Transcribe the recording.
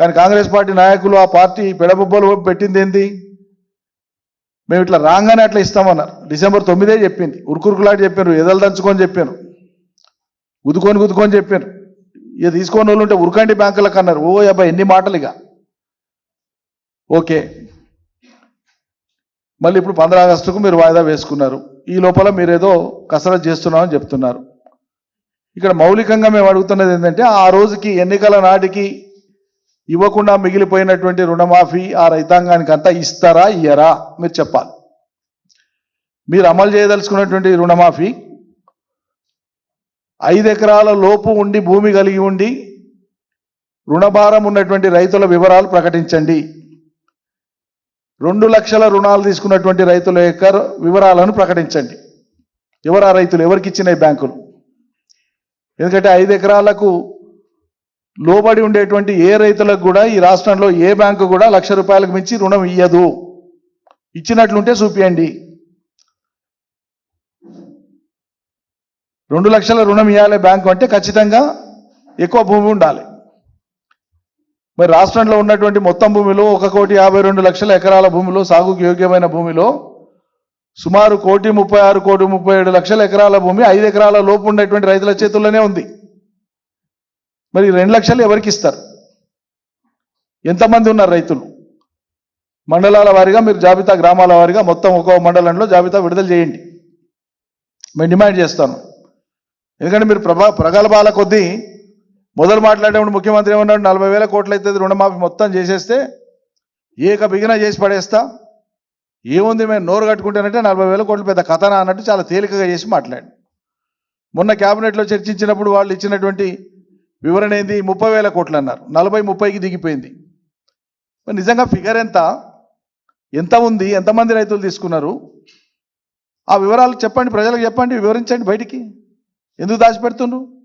కానీ కాంగ్రెస్ పార్టీ నాయకులు ఆ పార్టీ పెడబొబ్బలు పెట్టింది ఏంది? మేము ఇట్లా రాగానే అట్లా ఇస్తామన్నారు. డిసెంబర్ తొమ్మిదే చెప్పింది. ఉరుకురుకులాంటి చెప్పారు ఎదలు దంచుకొని చెప్పాను గుద్దుకొని గుద్దుకొని చెప్పారు. ఇక తీసుకొని వాళ్ళు ఉంటే ఉరకండి బ్యాంకులకు అన్నారు ఓ అబ్బాయి ఎన్ని మాటలు ఇక. ఓకే. మళ్ళీ ఇప్పుడు పంద్రా ఆగస్టుకు మీరు వాయిదా వేసుకున్నారు. ఈ లోపల మీరేదో కసరత్ చేస్తున్నామని చెప్తున్నారు. ఇక్కడ మౌలికంగా మేము అడుగుతున్నది ఏంటంటే ఆ రోజుకి ఎన్నికల నాటికి ఇవ్వకుండా మిగిలిపోయినటువంటి రుణమాఫీ ఆ రైతాంగానికి అంతా ఇస్తారా ఇయ్యరా? మీరు చెప్పాలి. మీరు అమలు చేయదలుచుకున్నటువంటి రుణమాఫీ ఐదు ఎకరాల లోపు ఉండి భూమి కలిగి ఉండి రుణభారం ఉన్నటువంటి రైతుల వివరాలు ప్రకటించండి. రెండు లక్షల రుణాలు తీసుకున్నటువంటి రైతుల యొక్క వివరాలను ప్రకటించండి. ఎవరు ఆ రైతులు? ఎవరికి ఇచ్చినాయి బ్యాంకులు? ఎందుకంటే ఐదు ఎకరాలకు లోబడి ఉండేటువంటి ఏ రైతులకు కూడా ఈ రాష్ట్రంలో ఏ బ్యాంకు కూడా లక్ష రూపాయలకు మించి రుణం ఇయ్యదు. ఇచ్చినట్లుంటే చూపియండి. రెండు లక్షల రుణం ఇవ్వాలి బ్యాంకు అంటే ఖచ్చితంగా ఎక్కువ భూమి ఉండాలి. మరి రాష్ట్రంలో ఉన్నటువంటి మొత్తం భూమిలో ఒక కోటి యాభై రెండు లక్షల ఎకరాల భూమిలో సాగుకు యోగ్యమైన భూమిలో సుమారు కోటి ముప్పై ఆరు కోటి ముప్పై ఏడు లక్షల ఎకరాల భూమి ఐదు ఎకరాల లోపు ఉండేటువంటి రైతుల చేతుల్లోనే ఉంది. మరి రెండు లక్షలు ఎవరికి ఇస్తారు? ఎంతమంది ఉన్నారు రైతులు? మండలాల వారీగా మీరు జాబితా గ్రామాల వారీగా మొత్తం ఒక్కో మండలంలో జాబితా విడుదల చేయండి. మేము డిమాండ్ చేస్తాను. ఎందుకంటే మీరు ప్రభా ప్రగల్భాల కొద్దీ మొదలు మాట్లాడేప్పుడు ముఖ్యమంత్రి ఏమన్నాడు? నలభై వేల కోట్లు అవుతుంది రుణమాఫీ మొత్తం చేసేస్తే ఏక బిగిన చేసి పడేస్తా. ఏముంది మేము నోరు కట్టుకుంటానంటే నలభై వేల కోట్లు పెద్ద కథనా అన్నట్టు చాలా తేలికగా చేసి మాట్లాడి. మొన్న క్యాబినెట్లో చర్చించినప్పుడు వాళ్ళు ఇచ్చినటువంటి వివరణ ఏంది? ముప్పై వేల కోట్లు అన్నారు. నలభై ముప్పైకి దిగిపోయింది. మరి నిజంగా ఫిగర్ ఎంత? ఎంత ఉంది? ఎంతమంది రైతులు తీసుకున్నారు? ఆ వివరాలు చెప్పండి ప్రజలకు చెప్పండి వివరించండి బయటికి. ఎందుకు దాచిపెడుతున్నారు